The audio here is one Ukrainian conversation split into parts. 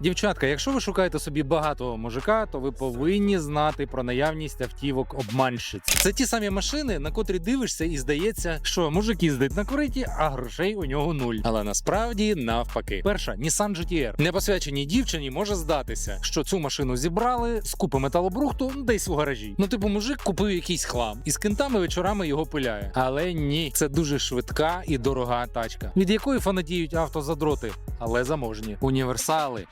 Дівчатка, якщо ви шукаєте собі багатого мужика, то ви повинні знати про наявність автівок обманщиць. Це ті самі машини, на котрі дивишся, і здається, що мужик їздить на кориті, а грошей у нього нуль. Але насправді навпаки. Перша Nissan GTR. Непосвяченій дівчині може здатися, що цю машину зібрали з купи металобрухту десь у гаражі. Ну, типу, мужик купив якийсь хлам і з кентами вечорами його пиляє. Але ні, це дуже швидка і дорога тачка, від якої фанатіють автозадроти, але заможні. Універсали.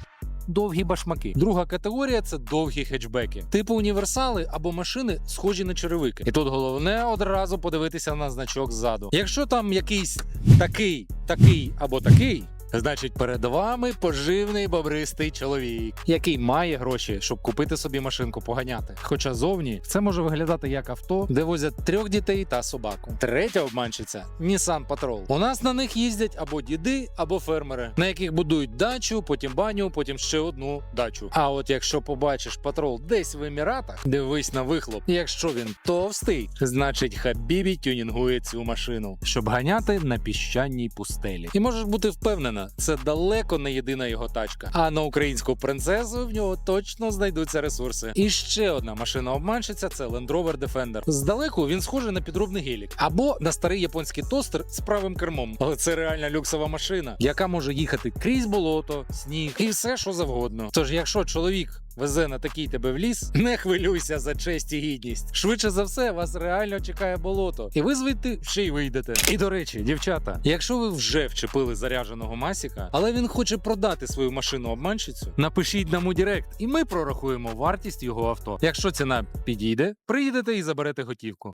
Довгі башмаки. Друга категорія це довгі хетчбеки, типу універсали або машини, схожі на черевики. І тут головне одразу подивитися на значок ззаду. Якщо там якийсь такий, такий або такий. Значить, перед вами поживний бобристий чоловік, який має гроші, щоб купити собі машинку поганяти. Хоча зовні це може виглядати як авто, де возять трьох дітей та собаку. Третя обманщиця Nissan Patrol. У нас на них їздять або діди, або фермери, на яких будують дачу, потім баню, потім ще одну дачу. А от якщо побачиш патрол десь в еміратах, дивись на вихлоп. Якщо він товстий, значить Хабібі тюнінгує цю машину, щоб ганяти на піщаній пустелі. І можеш бути впевнена, це далеко не єдина його тачка. А на українську принцесу в нього точно знайдуться ресурси. І ще одна машина обманщиця це Land Rover Defender. Здалеку він схожий на підробний гелік або на старий японський тостер з правим кермом. Але це реальна люксова машина, яка може їхати крізь болото, сніг і все, що завгодно. Тож, якщо чоловік везе на такий тебе в ліс, не хвилюйся за честь і гідність. Швидше за все, вас реально чекає болото, і ви звідти ще й вийдете. І до речі, дівчата, якщо ви вже вчепили зарядженого масіка, але він хоче продати свою машину обманщицю, напишіть нам у Директ, і ми прорахуємо вартість його авто. Якщо ціна підійде, приїдете і заберете готівку.